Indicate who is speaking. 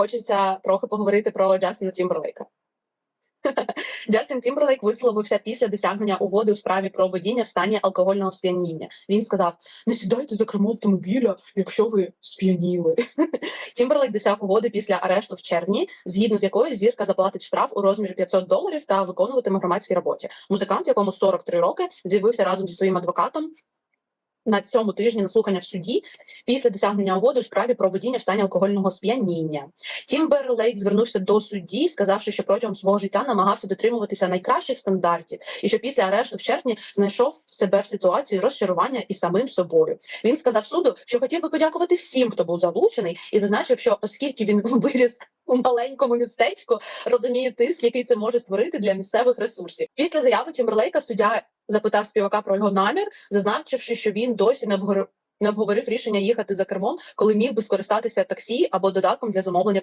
Speaker 1: хочеться трохи поговорити про Джастина Тімберлейка. Джастін Тімберлейк висловився після досягнення угоди у справі про водіння в стані алкогольного сп'яніння. Він сказав: не сідайте за кермо автомобіля, якщо ви сп'яніли. Тімберлейк досяг угоди після арешту в червні, згідно з якою зірка заплатить штраф у розмірі 500 доларів та виконуватиме громадській роботі. Музикант, якому 43 роки, з'явився разом зі своїм адвокатом. На цьому тижні на слухання в суді після досягнення угоди у справі про водіння в стані алкогольного сп'яніння. Тімберлейк звернувся до судді, сказавши, що протягом свого життя намагався дотримуватися найкращих стандартів, і що після арешту в червні знайшов себе в ситуації розчарування із самим собою. Він сказав суду, що хотів би подякувати всім, хто був залучений, і зазначив, що оскільки він виріс у маленькому містечку, розуміє тиск, який це може створити для місцевих ресурсів. Після заяви Тімберлейка суддя запитав співака про його намір, зазначивши, що він досі не обговорив. Рішення їхати за кермом, коли міг би скористатися таксі або додатком для замовлення